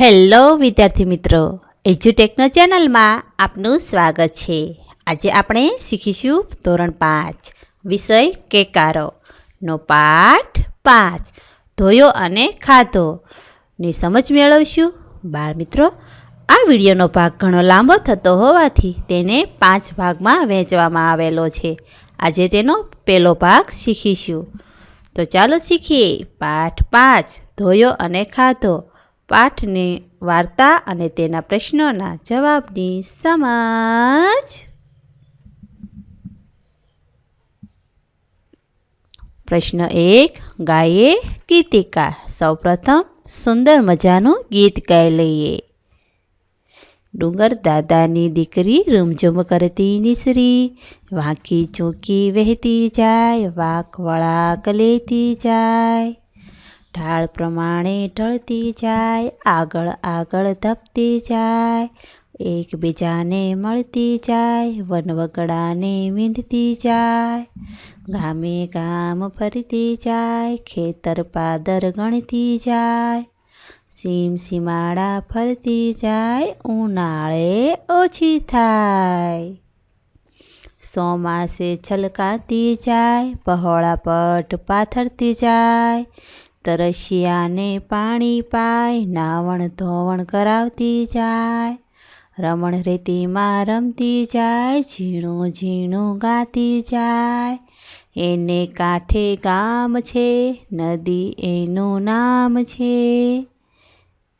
Hello વિદ્યાર્થી મિત્રો એજ્યુટેકનો ચેનલમાં આપનું સ્વાગત છે. આજે આપણે શીખીશું ધોરણ પાંચ, વિષય કેકારો. નો પાઠ પાંચ, ધોયો અને ખાધો. ની સમજ મેળવશું? બાળ મિત્રો, આ વિડીયોનો ભાગ ઘણો લાંબો થતો હોવાથી તેને પાંચ ભાગમાં વહેંચવામાં આવેલો છે. આજે તેનો પહેલો ભાગ શીખીશું. તો ચાલો શીખીએ. પાઠ પાંચ, ધોયો અને ખાધો. પાઠની વાર્તા અને તેના પ્રશ્નોના જવાબની સમજ. પ્રશ્ન એક ગાયે ગીતિકા. સૌપ્રથમ સુંદર મજાનું ગીત ગાઈ લઈએ. ડુંગર દાદાની દીકરી રૂમઝુમ કરતી નિસરી. વાંકી ચોકી વહેતી જાય, વાક વળાક લેતી જાય. ઢાળ પ્રમાણે ઢળતી જાય, આગળ આગળ ધપતી જાય, એકબીજાને મળતી જાય, વનવગડાને વીંધતી જાય, ગામે ગામ ફરતી જાય, ખેતર પાદર ગણતી જાય, સીમ સીમાડા ફરતી જાય, ઉનાળે ઓછી થાય. સોમાસે છલકાતી જાય પહોળા પટ પાથરતી જાય તરસિયાને પાણી પાય, નાવણ ધોવણ કરાવતી જાય, રમણ રેતીમાં રમતી જાય, ઝીણું ઝીણું ગાતી જાય. એને કાંઠે ગામ છે, નદી એનું નામ છે.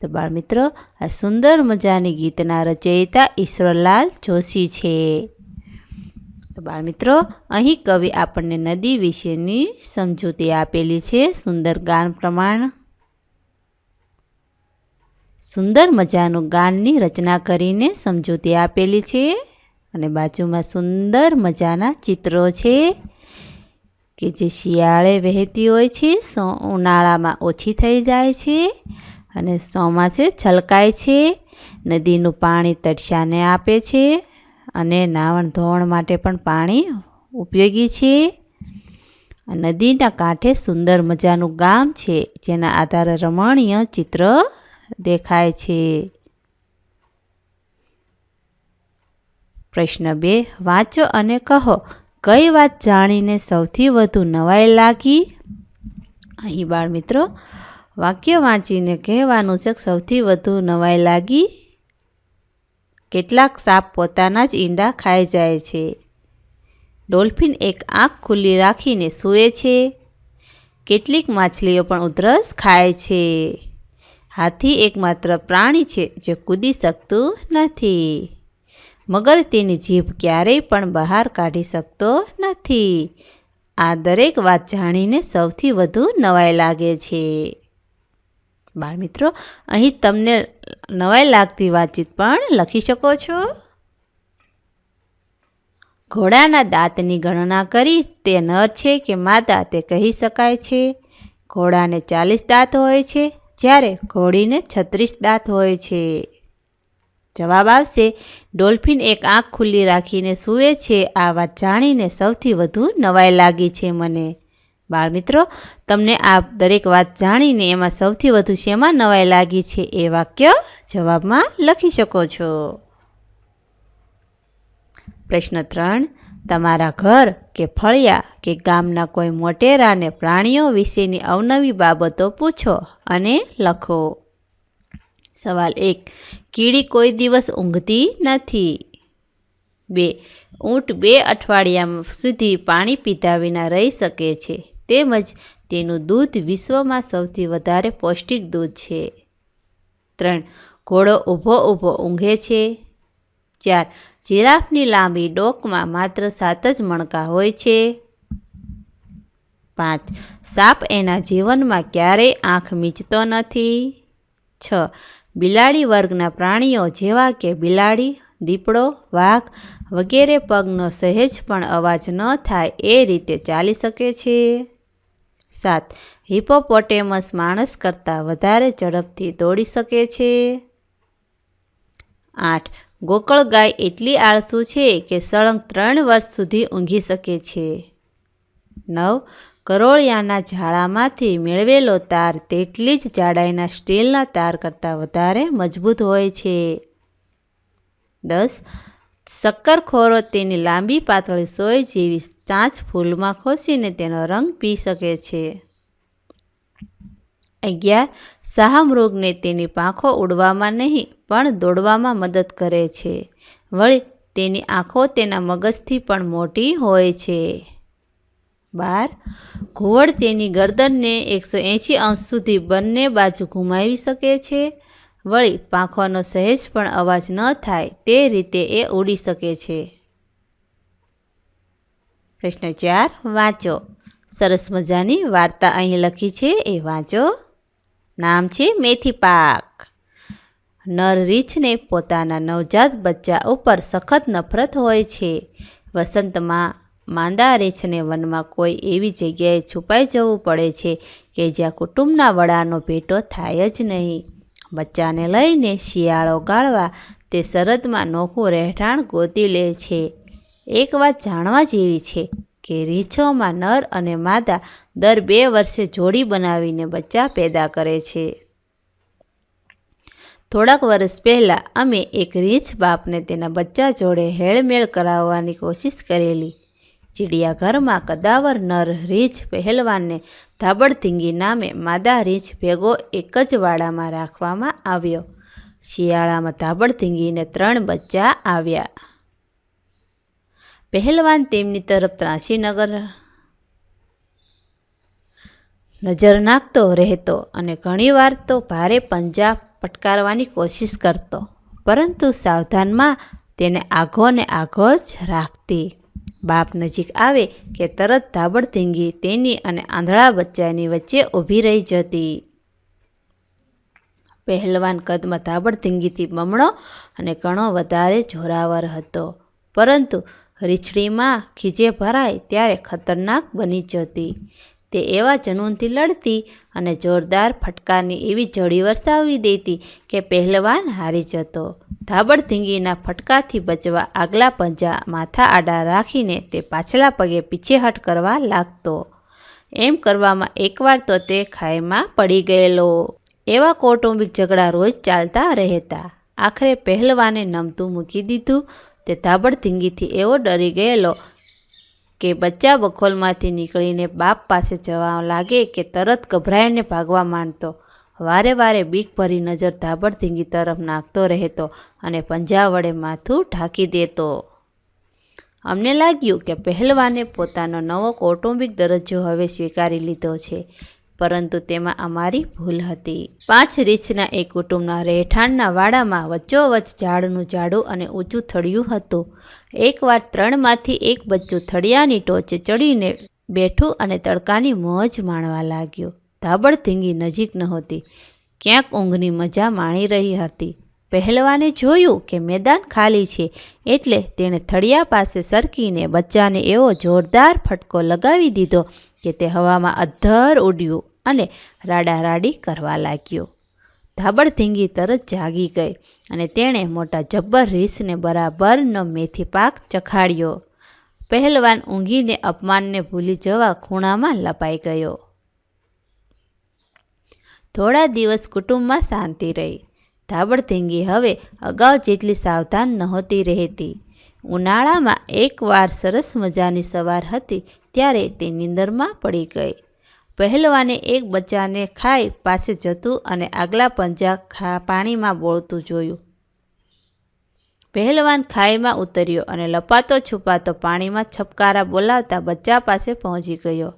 તો બાળ મિત્રો, આ સુંદર મજાની ગીતના રચયિતા ઈશ્વરલાલ જોશી છે. તો બાળ મિત્રો અહીં કવિ આપણને નદી વિશેની સમજૂતી આપેલી છે. સુંદર ગાન પ્રમાણ. સુંદર મજાનું ગાનની રચના કરીને સમજૂતી આપેલી છે. અને બાજુમાં સુંદર મજાના ચિત્રો છે કે જે શિયાળે વહેતી હોય છે ઉનાળામાં ઓછી થઈ જાય છે અને ચોમાસે છલકાય છે, નદીનું પાણી તરસાને આપે છે. અને નાવણ ધોવણ માટે પણ પાણી ઉપયોગી છે. નદીના કાંઠે સુંદર મજાનું ગામ છે, જેના આધારે રમણીય ચિત્ર દેખાય છે. પ્રશ્ન બે, વાંચો અને કહો, કઈ વાત જાણીને સૌથી વધુ નવાઈ લાગી? અહીં બાળ મિત્રો વાક્ય વાંચીને કહેવાનું છે સૌથી વધુ નવાઈ લાગી? કેટલાક સાપ પોતાના જ ઈંડા ખાઈ જાય છે. ડોલ્ફિન એક આંખ ખુલ્લી રાખીને સૂએ છે. કેટલીક માછલીઓ પણ ઉધરસ ખાય છે. હાથી એકમાત્ર પ્રાણી છે જે કૂદી શકતું નથી. મગર તેની જીભ ક્યારેય પણ બહાર કાઢી શકતો નથી. આ દરેક વાત જાણીને સૌથી વધુ નવાઈ લાગે છે. બાળમિત્રો અહીં તમને નવાઈ લાગતી વાતચીત પણ લખી શકો છો. ઘોડાના દાંતની ગણના કરી તે નર છે કે માદા તે કહી શકાય છે. ઘોડાને ચાલીસ દાંત હોય છે, જ્યારે ઘોડીને છત્રીસ દાંત હોય છે. જવાબ આવશે, ડોલ્ફિન એક આંખ ખુલ્લી રાખીને સૂવે છે. આ વાત જાણીને સૌથી વધુ નવાઈ લાગી છે મને. બાળમિત્રો તમને આ દરેક વાત જાણીને એમાં સૌથી વધુ શેમાં નવાઈ લાગી છે એ વાક્ય જવાબમાં લખી શકો છો. પ્રશ્ન ત્રણ, તમારા ઘર કે ફળિયા કે ગામના કોઈ મોટેરાને પ્રાણીઓ વિશેની અવનવી બાબતો પૂછો અને લખો. સવાલ એક, કીડી કોઈ દિવસ ઊંઘતી નથી? બે, ઊંટ બે અઠવાડિયા સુધી પાણી પીધા વિના રહી શકે છે. તેમજ તેનું દૂધ વિશ્વમાં સૌથી વધારે પૌષ્ટિક દૂધ છે. ત્રણ. ઘોડો ઊભો ઊભો ઊંઘે છે. ચાર. જીરાફની લાંબી ડોકમાં માત્ર સાત જ મણકા હોય છે. પાંચ. સાપ એના જીવનમાં ક્યારેય આંખ મીચતો નથી. છ. બિલાડી વર્ગના પ્રાણીઓ જેવા કે બિલાડી, દીપડો, વાઘ વગેરે પગનો સહેજ પણ અવાજ ન થાય એ રીતે ચાલી શકે છે. સાત. હિપોપોટેમસ માણસ કરતાં વધારે ઝડપથી દોડી શકે છે. આઠ. ગોકળ ગાય એટલી આળસુ છે કે સળંગ ત્રણ વર્ષ સુધી ઊંઘી શકે છે. નવ. કરોળિયાના ઝાડામાંથી મેળવેલો તાર તેટલી જ જાડાઈના સ્ટીલના તાર કરતાં વધારે મજબૂત હોય છે. દસ. શક્કરખોરો તેની લાંબી પાતળી સોય જેવી ચાંચ ફૂલમાં ખોસીને તેનો રંગ પી શકે છે. અગિયાર. શાહમૃગને તેની પાંખો ઉડવામાં નહીં, પણ દોડવામાં મદદ કરે છે. વળી, તેની આંખો તેના મગજથી પણ મોટી હોય છે. બાર. ઘુવડ તેની ગરદનને એકસો એંશી અંશ સુધી બંને બાજુ ઘુમાવી શકે છે. વળી પાંખોનો સહેજ પણ અવાજ ન થાય તે રીતે એ ઉડી શકે છે. પ્રશ્ન ચાર, વાંચો. સરસ મજાની વાર્તા અહીં લખી છે, એ વાંચો. નામ છે મેથી પાક. નર રીંછને પોતાના નવજાત બચ્ચા ઉપર સખત નફરત હોય છે. વસંતમાં માંદા રીંછને વનમાં કોઈ એવી જગ્યાએ છુપાઈ જવું પડે છે કે જ્યાં કુટુંબના વડાનો ભેટો થાય જ નહીં. બચ્ચાને લઈને શિયાળો ગાળવા તે શરદમાં નોખું રહેઠાણ ગોતી લે છે. એક વાત જાણવા જેવી છે કે રીંછોમાં નર અને માદા દર બે વર્ષે જોડી બનાવીને બચ્ચા પેદા કરે છે. થોડાક વર્ષ પહેલાં અમે એક રીંછ બાપને તેના બચ્ચા જોડે હેળમેળ કરાવવાની કોશિશ કરેલી. ચિડિયાઘરમાં કદાવર નર રીંછ પહેલવાનને ધાબડધીંગી નામે માદા રીંછ ભેગો એક જ વાડામાં રાખવામાં આવ્યો. શિયાળામાં ધાબડધીંગીને ત્રણ બચ્ચા આવ્યા. પહેલવાન તેમની તરફ ત્રાસીનગર નજર નાખતો રહેતો અને ઘણીવાર તો ભારે પંજા પટકારવાની કોશિશ કરતો, પરંતુ સાવધાનમાં તેને આઘો ને આઘો જ રાખતી. બાપ નજીક આવે કે તરત ધાબડધીંગી તેની અને આંધળા બચ્ચાની વચ્ચે ઊભી રહી જતી. પહેલવાન કદમાં ધાબડધીંગીથી બમણો અને ઘણો વધારે જોરાવર હતો. પરંતુ રીછડીમાં ખીજે ભરાય ત્યારે ખતરનાક બની જતી. તે એવા જનૂનથી લડતી અને જોરદાર ફટકારની એવી જડી વરસાવી દેતી કે પહેલવાન હારી જતો. ધાબડધીંગીના ફટકાથી બચવા આગલા પંજા માથા આડા રાખીને તે પાછલા પગે પીછેહટ કરવા લાગતો. એમ કરવામાં એકવાર તો તે ખાઈમાં પડી ગયેલો. એવા કૌટુંબિક ઝઘડા રોજ ચાલતા રહેતા. આખરે પહેલવાને નમતું મૂકી દીધું. તે ધાબડધીંગીથી એવો ડરી ગયેલો કે બચ્ચા બખોલમાંથી નીકળીને બાપ પાસે જવા લાગે કે તરત ગભરાઈને ભાગવા માંડતો. વારે વારે બીક ભરી નજર ધાબડધીંગી તરફ નાખતો રહેતો અને પંજા વડે માથું ઢાંકી દેતો. અમને લાગ્યું કે પહેલવાને પોતાનો નવો કૌટુંબિક દરજ્જો હવે સ્વીકારી લીધો છે. પરંતુ તેમાં અમારી ભૂલ હતી. પાંચ રીછના એક કુટુંબના રહેઠાણના વાડામાં વચ્ચોવચ્ચ ઝાડનું ઝાડું અને ઊંચું થળિયું હતું. એકવાર ત્રણમાંથી એક બચ્ચું થળિયાની ટોચે ચડીને બેઠું અને તડકાની મોજ માણવા લાગ્યું. ધાબડધીંગી નજીક નહોતી. ક્યાંક ઊંઘની મજા માણી રહી હતી. પહેલવાને જોયું કે મેદાન ખાલી છે, એટલે તેણે થળિયા પાસે સરકીને બચ્ચાને એવો જોરદાર ફટકો લગાવી દીધો કે તે હવામાં અધ્ધર ઉડ્યું અને રાડારાડી કરવા લાગ્યો. ધાબડધીંગી તરત જાગી ગઈ અને તેણે મોટા જબ્બર રીસને બરાબરનો મેથી પાક ચખાડ્યો. પહેલવાન ઊંઘીને અપમાનને ભૂલી જવા ખૂણામાં લપાઈ ગયો. થોડા દિવસ કુટુંબમાં શાંતિ રહી. ધાબડધીંગી હવે અગાઉ જેટલી સાવધાન નહોતી રહેતી. ઉનાળામાં એકવાર સરસ મજાની સવાર હતી ત્યારે તે નીંદરમાં પડી ગઈ. પહેલવાને એક બચ્ચાને ખાઈ પાસે જતું અને આગલા પંજા ખા, પાણીમાં બોળતું જોયું. પહેલવાન ખાઈમાં ઉતર્યો અને લપાતો છુપાતો પાણીમાં છપકારા બોલાવતા બચ્ચા પાસે પહોંચી ગયો.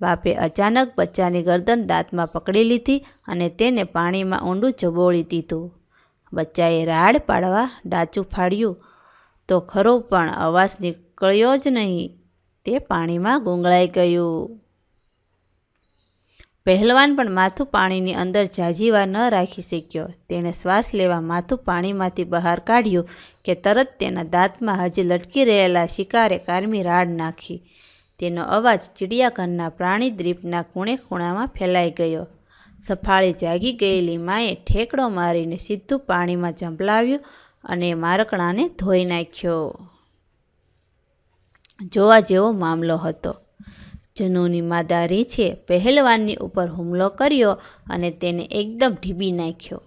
બાપે અચાનક બચ્ચાની ગરદન દાંતમાં પકડી લીધી અને તેને પાણીમાં ઊંડું ચબોળી દીધું. બચ્ચાએ રાડ પાડવા ડાચું ફાડ્યું તો ખરો પણ અવાજ નીકળ્યો જ નહીં. તે પાણીમાં ગુંગળાઈ ગયું. પહેલવાન પણ માથું પાણીની અંદર જાજીવા ન રાખી શક્યો. તેણે શ્વાસ લેવા માથું પાણીમાંથી બહાર કાઢ્યું કે તરત તેના દાંતમાં હજી લટકી રહેલા શિકારે કારમી રાડ નાખી. તેનો અવાજ ચિડિયાઘરના પ્રાણી દ્વીપના ખૂણે ખૂણામાં ફેલાઈ ગયો. સફાળી જાગી ગયેલી માએ ઠેકડો મારીને સીધું પાણીમાં ઝંપલાવ્યું અને મારકણાને ધોઈ નાખ્યો. જોવા જેવો મામલો હતો. જનુની માદા રીછે પહેલવાનની ઉપર હુમલો કર્યો અને તેને એકદમ ઢીબી નાખ્યો.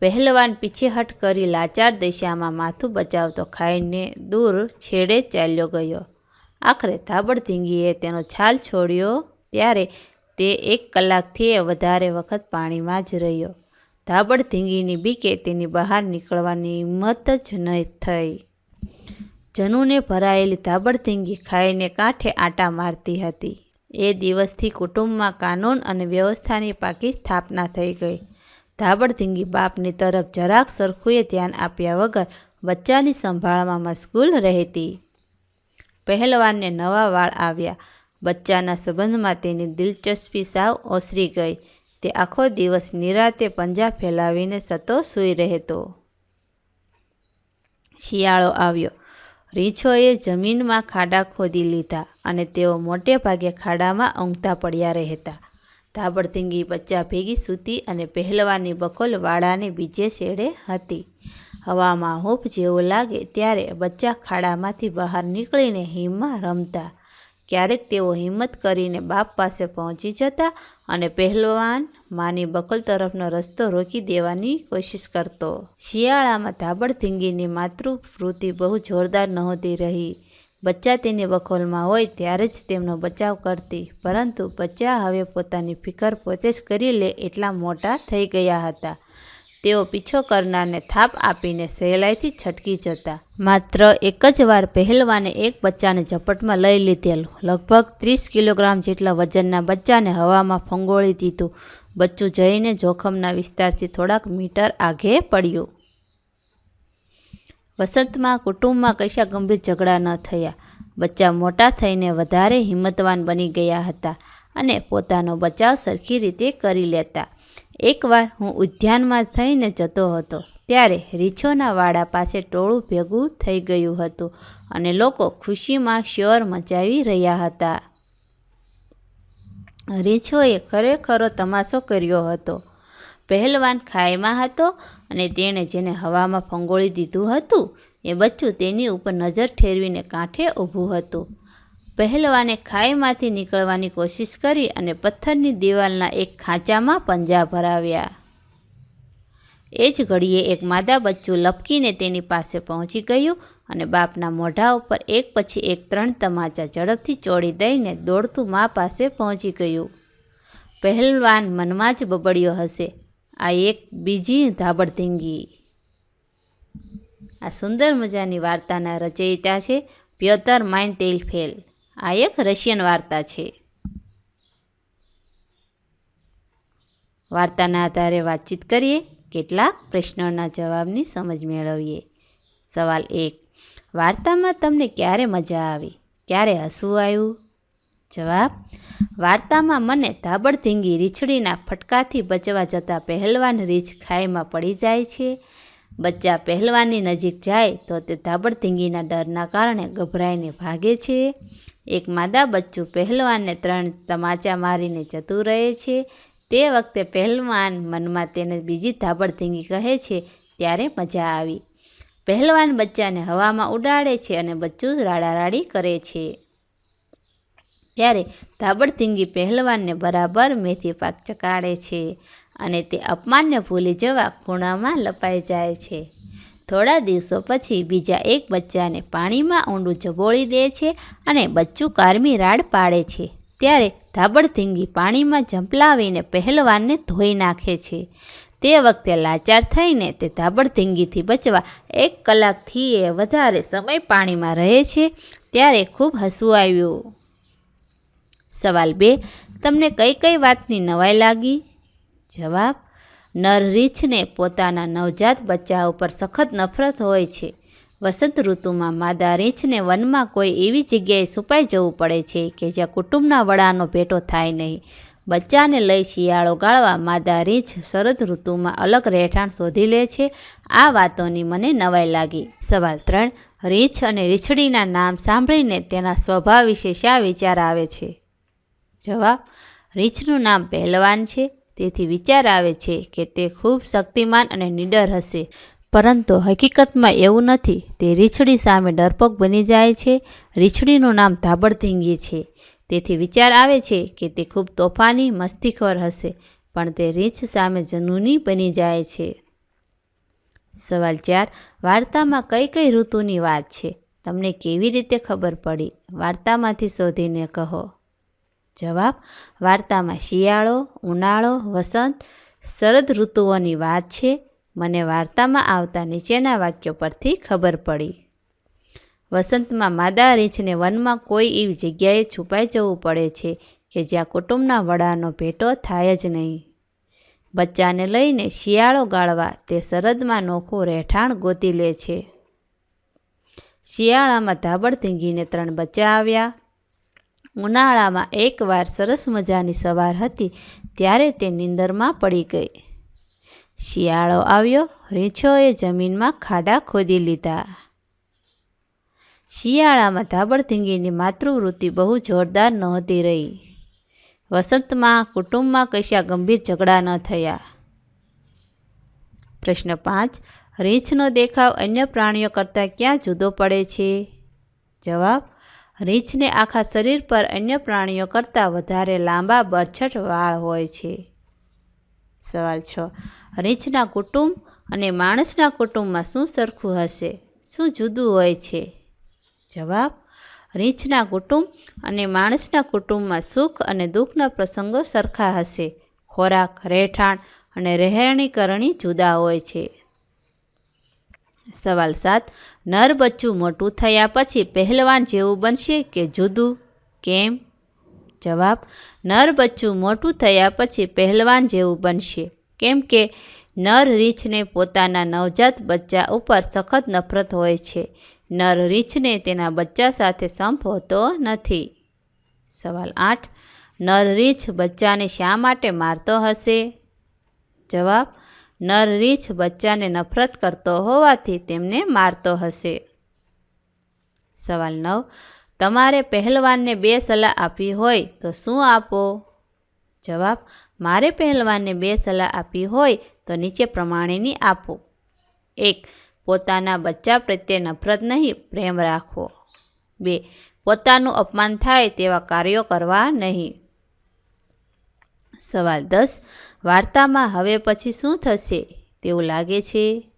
પહેલવાન પીછેહટ કરી લાચાર દિશામાં માથું બચાવતો ખાઈને દૂર છેડે ચાલ્યો ગયો. આખરે ધાબડધીંગીએ તેનો છાલ છોડ્યો ત્યારે તે એક કલાકથી વધારે વખત પાણીમાં જ રહ્યો. ધાબડધીંગીની બીકે તેની બહાર નીકળવાની હિંમત જ ન થઈ. જનુને ભરાયેલી ધાબડધીંગી ખાઈને કાંઠે આંટા મારતી હતી. એ દિવસથી કુટુંબમાં કાનૂન અને વ્યવસ્થાની પાકી સ્થાપના થઈ ગઈ. ધાબડધીંગી બાપની તરફ જરાક સરખુએ ધ્યાન આપ્યા વગર બચ્ચાની સંભાળમાં મશગુલ રહેતી. પહેલવાનને નવા વાળ આવ્યા. બચ્ચાના સંબંધમાં તેની દિલચસ્પી સાવ ઓસરી ગઈ. તે આખો દિવસ નિરાતે પંજા ફેલાવીને સતો સૂઈ રહેતો. શિયાળો આવ્યો. રીંછોએ જમીનમાં ખાડા ખોદી લીધા અને તેઓ મોટે ભાગે ખાડામાં ઊંઘતા પડ્યા રહેતા. ધાબડધીંગી બચ્ચા ભેગી સૂતી અને પહેલવાની બકોલ વાડાને બીજે શેડે હતી. હવામાં હૂફ જેવું લાગે ત્યારે બચ્ચા ખાડામાંથી બહાર નીકળીને હિમમાં રમતા. ક્યારેક તેઓ હિંમત કરીને બાપ પાસે પહોંચી જતા અને પહેલવાન માની બકલ તરફનો રસ્તો રોકી દેવાની કોશિશ કરતો. શિયાળામાં ધાબડધીંગીની માતૃવૃત્તિ બહુ જોરદાર નહોતી રહી. બચ્ચા તેની બખોલમાં હોય ત્યારે જ તેમનો બચાવ કરતી, પરંતુ બચ્ચા હવે પોતાની ફિકર પોતે જ કરી લે એટલા મોટા થઈ ગયા હતા. તેઓ પીછો કરનારને થાપ આપીને સહેલાઈથી છટકી જતા. માત્ર એક જ વાર પહેલવાને એક બચ્ચાને ઝપટમાં લઈ લીધેલું. લગભગ ત્રીસ કિલોગ્રામ જેટલા વજનના બચ્ચાને હવામાં ફંગોળી દીધું. બચ્ચું જઈને જોખમના વિસ્તારથી થોડાક મીટર આગે પડ્યું. વસંતમાં કુટુંબમાં કશા ગંભીર ઝઘડા ન થયા. બચ્ચા મોટા થઈને વધારે હિંમતવાન બની ગયા હતા અને પોતાનો બચાવ સરખી રીતે કરી લેતા. એકવાર હું ઉદ્યાનમાં થઈને જતો હતો, ત્યારે રીછોના વાડા પાસે ટોળું ભેગું થઈ ગયું હતું અને લોકો ખુશીમાં શ્યોર મચાવી રહ્યા હતા. રીછોએ ખરેખરો તમાશો કર્યો હતો. પહેલવાન ખાઈમાં હતો અને તેણે જેને હવામાં ફંગોળી દીધું હતું, એ બચ્ચું તેની ઉપર નજર ઠેરવીને કાંઠે ઊભું હતું. પહેલવાને ખાઈમાંથી નીકળવાની કોશિશ કરી અને પથ્થરની દિવાલના એક ખાંચામાં પંજા ભરાવ્યા. એ જ ઘડીએ એક માદા બચ્ચું લપકીને તેની પાસે પહોંચી ગયું અને બાપના મોઢા ઉપર એક પછી એક ત્રણ તમાચા ઝડપથી ચોડી દઈને દોડતું મા પાસે પહોંચી ગયું. પહેલવાન મનમાં જ બબડ્યો હશે. આ એક બીજી ધાબડધીંગી આ સુંદર મજાની વાર્તાના રચયિતા છે પ્યોતર માઇન તેલફેલ આ એક રશિયન વાર્તા છે. વાર્તાના આધારે વાતચીત કરીએ, કેટલાક પ્રશ્નોના જવાબની સમજ મેળવીએ. સવાલ એક, વાર્તામાં તમને ક્યારે મજા આવી? ક્યારે હસવું આવ્યું? જવાબ, વાર્તામાં મને ધાબડધીંગી રીછડીના ફટકાથી બચવા જતાં પહેલવાન રીછ ખાઈમાં પડી જાય છે. બચ્ચા પહેલવાનની નજીક જાય તો તે ધાબડધીંગીના ડરના કારણે ગભરાઈને ભાગે છે. એક માદા બચ્ચું પહેલવાનને ત્રણ તમાચા મારીને જતું રહે છે. તે વખતે પહેલવાન મનમાં તેને બીજી ધાબડધીંગી કહે છે, ત્યારે મજા આવી. પહેલવાન બચ્ચાને હવામાં ઉડાડે છે અને બચ્ચું રાડારાડી કરે છે. ત્યારે ધાબડધીંગી પહેલવાનને બરાબર મેથી પાક ચકાડે છે અને તે અપમાનને ભૂલી જવા ખૂણામાં લપાઈ જાય છે. થોડા દિવસો પછી બીજા એક બચ્ચાને પાણીમાં ઊંડું જબોળી દે છે અને બચ્ચું કારમી રાડ પાડે છે. ત્યારે ધાબડધીંગી પાણીમાં ઝંપલાવીને પહેલવાનને ધોઈ નાખે છે. તે વખતે લાચાર થઈને તે ધાબડધીંગીથી બચવા એક કલાકથી એ વધારે સમય પાણીમાં રહે છે. ત્યારે ખૂબ હસવું આવ્યું. સવાલ બે, તમને કઈ કઈ વાતની નવાઈ લાગી? જવાબ નર રીંછને પોતાના નવજાત બચ્ચા ઉપર સખત નફરત હોય છે. વસંત ઋતુમાં માદા રીંછને વનમાં કોઈ એવી જગ્યાએ સુપાઈ જવું પડે છે કે જ્યાં કુટુંબના વડાનો ભેટો થાય નહીં. બચ્ચાને લઈ શિયાળો ગાળવા માદા રીંછ શરદ ઋતુમાં અલગ રહેઠાણ શોધી લે છે. આ વાતોની મને નવાઈ લાગી. સવાલ ત્રણ, રીંછ અને રીંછડીના નામ સાંભળીને તેના સ્વભાવ વિશે શા વિચાર આવે છે? જવાબ, રીંછનું નામ પહેલવાન છે. તેથી વિચાર આવે છે કે તે ખૂબ શક્તિમાન અને નિડર હશે. પરંતુ હકીકતમાં એવું નથી. તે રીંછડી સામે ડરપોક બની જાય છે. રીંછડીનું નામ ધાબડધીંગી છે. તેથી વિચાર આવે છે કે તે ખૂબ તોફાની, મસ્તીખોર હશે, પણ તે રીંછ સામે જનૂની બની જાય છે. સવાલ ચાર. વાર્તામાં કઈ કઈ ઋતુની વાત છે? તમને કેવી રીતે ખબર પડી? વાર્તામાંથી શોધીને કહો. જવાબ, વાર્તામાં શિયાળો, ઉનાળો, વસંત, શરદ ઋતુઓની વાત છે. મને વાર્તામાં આવતા નીચેના વાક્યો પરથી ખબર પડી. વસંતમાં માદા રીંછને વનમાં કોઈ એવી જગ્યાએ છુપાઈ જવું પડે છે કે જ્યાં કુટુંબના વડાનો ભેટો થાય જ નહીં. બચ્ચાને લઈને શિયાળો ગાળવા તે શરદમાં નોખું રહેઠાણ ગોતી લે છે. શિયાળામાં ધાબળ ધીંગીને ત્રણ બચ્ચા આવ્યા. ઉનાળામાં એકવાર સરસ મજાની સવાર હતી, ત્યારે તે નીંદરમાં પડી ગઈ. શિયાળો આવ્યો, રીંછોએ જમીનમાં ખાડા ખોદી લીધા. શિયાળામાં ધાબળધીંગીની માતૃવૃત્તિ બહુ જોરદાર નહોતી રહી. વસંતમાં, કુટુંબમાં કશા ગંભીર ઝઘડા ન થયા. પ્રશ્ન પાંચ, રીંછનો દેખાવ અન્ય પ્રાણીઓ કરતાં ક્યાં જુદો પડે છે? જવાબ રીંછને આખા શરીર પર અન્ય પ્રાણીઓ કરતાં વધારે લાંબા બરછટ વાળ હોય છે. સવાલ છ. રીંછના કુટુંબ અને માણસના કુટુંબમાં શું સરખું હશે? શું જુદું હોય છે? જવાબ. રીંછના કુટુંબ અને માણસના કુટુંબમાં સુખ અને દુઃખના પ્રસંગો સરખા હશે. ખોરાક, રહેઠાણ અને રહેણીકરણી જુદા હોય છે. સવાલ સાત, નર બચ્ચું મોટું થયા પછી પહેલવાન જેવું બનશે કે જુદું? કેમ? જવાબ, નર બચ્ચું મોટું થયા પછી પહેલવાન જેવું બનશે. કેમ કે નર રીંછને પોતાના નવજાત બચ્ચા ઉપર સખત નફરત હોય છે. નર રીંછને તેના બચ્ચા સાથે સંપ હોતો નથી. સવાલ આઠ, નર રીંછ બચ્ચાને શા માટે મારતો હશે? જવાબ નર રીંછ બચ્ચાને નફરત કરતો હોવાથી તેમને મારતો હશે. સવાલ નવ, તમારે પહેલવાનને બે સલાહ આપી હોય તો શું આપો? જવાબ, મારે પહેલવાનને બે સલાહ આપી હોય તો નીચે પ્રમાણેની આપો. એક, પોતાના બચ્ચા પ્રત્યે નફરત નહીં, પ્રેમ રાખવો બે, પોતાનું અપમાન થાય તેવા કાર્યો કરવા નહીં. સવાલ દસ વાર્તામાં હવે પછી શું થશે તેવું લાગે છે?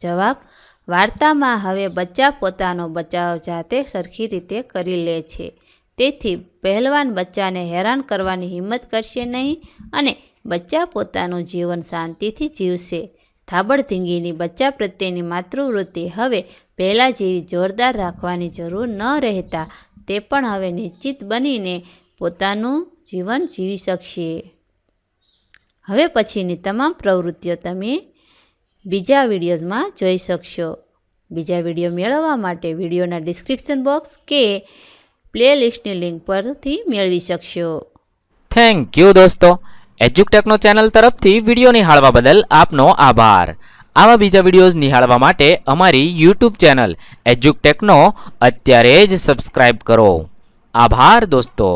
જવાબ, વાર્તામાં હવે બચ્ચા પોતાનો બચાવ જાતે સરખી રીતે કરી લે છે. તેથી પહેલવાન બચ્ચાને હેરાન કરવાની હિંમત કરશે નહીં અને બચ્ચા પોતાનું જીવન શાંતિથી જીવશે. થાબડધીંગીની બચ્ચા પ્રત્યેની માતૃવૃત્તિ હવે પહેલાં જેવી જોરદાર રાખવાની જરૂર ન રહેતા તે પણ હવે નિશ્ચિત બનીને પોતાનું જીવન જીવી શકશે. હવે પછીની તમામ પ્રવૃત્તિઓ તમે બીજા વિડીયોઝમાં જોઈ શકશો. બીજા વીડિયો મેળવવા માટે વિડીયોના ડિસ્ક્રિપ્શન બોક્સ કે પ્લેલિસ્ટની લિંક પરથી મેળવી શકશો. થેન્ક યુ દોસ્તો. એજ્યુકટેકનો ચેનલ તરફથી વીડિયો નિહાળવા બદલ આપનો આભાર. આવા બીજા વિડીયોઝ નિહાળવા માટે અમારી યુટ્યુબ ચેનલ એજ્યુકટેકનો અત્યારે જ સબસ્ક્રાઈબ કરો. આભાર દોસ્તો.